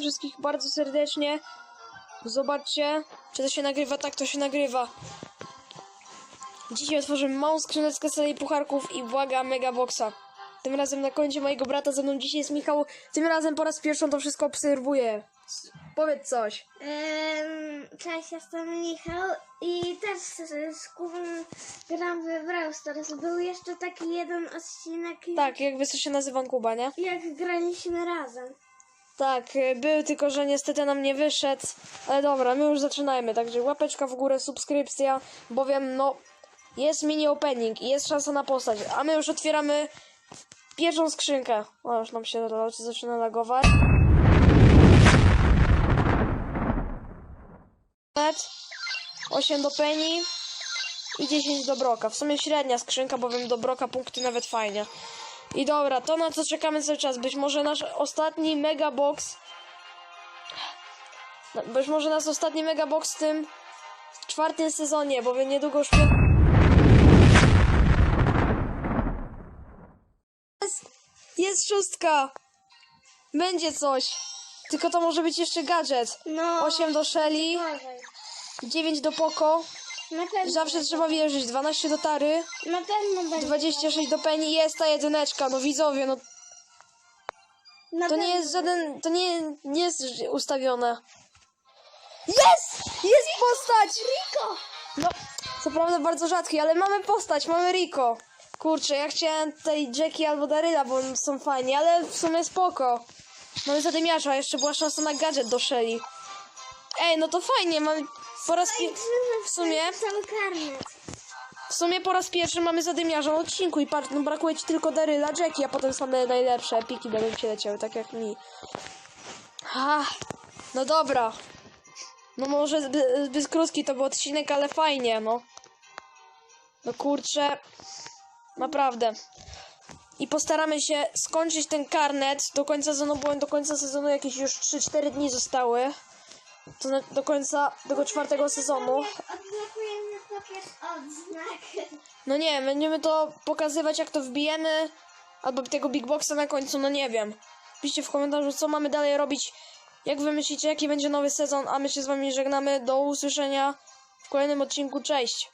wszystkich bardzo serdecznie. Zobaczcie, czy to się nagrywa. Tak, to się nagrywa. Dzisiaj otworzymy małą skrzyneczkę z serii pucharków i błaga Megaboxa. Tym razem na koncie mojego brata ze mną dzisiaj jest Michał. Tym razem po raz pierwszy on to wszystko obserwuje. Powiedz coś. Em, Cześć, jestem Michał i też z, z Kubą gram w Brawl Stars. Był jeszcze taki jeden odcinek, Tak, jakby co się nazywa Kuba, nie? jak graliśmy razem. Tak, y, był, tylko że niestety nam nie wyszedł. Ale dobra, my już zaczynajmy. Także łapeczka w górę, subskrypcja, bowiem no jest mini opening i jest szansa na postać. A my już otwieramy pierwszą skrzynkę. O, już nam się zaczyna lagować. Net, 8 do Penny i 10 do Broka. W sumie średnia skrzynka, bowiem do Broka punkty nawet fajnie. I dobra, to na co czekamy cały czas. Być może nasz ostatni mega box. No, Być może nasz ostatni mega box w tym czwartym sezonie, bowiem niedługo już. Jest, jest szóstka! Będzie coś. Tylko to może być jeszcze gadżet. No, 8 do Shelly, gorzej. 9 do Poco. Na pewno, Zawsze trzeba wierzyć. 12 do Tary, na pewno będzie. 26 do Penny. Jest ta jedyneczka. No widzowie, no Na To nie jest żaden. To nie, nie jest ustawione. Jest! Jest postać! Riko! No, co prawda bardzo rzadki, ale mamy postać, mamy Rico. Kurczę, ja chciałem tej Jackie albo Daryla, bo są fajni, ale w sumie spoko. Mamy zadymiarza, jeszcze była szansa na gadżet do Shelly. Ej, no to fajnie, mamy po raz pi- w sumie, Cały karnet. w sumie po raz pierwszy mamy zadymiarza na odcinku i patrz, no brakuje ci tylko Daryla, Jackie, a potem same najlepsze epiki będą ci leciały, tak jak mi. Ha, no dobra. No może zbyt, zbyt krótki to był odcinek, ale fajnie, no. No kurczę. Naprawdę. I postaramy się skończyć ten karnet do końca sezonu, bo do końca sezonu jakieś już 3-4 dni zostały. To do końca tego czwartego sezonu. Odblokujemy chociaż odznak. No nie, będziemy to pokazywać jak to wbijemy. Albo tego Big Boxa na końcu, no nie wiem. Piszcie w komentarzu, co mamy dalej robić. Jak wy myślicie, jaki będzie nowy sezon, a my się z wami żegnamy. Do usłyszenia w kolejnym odcinku. Cześć!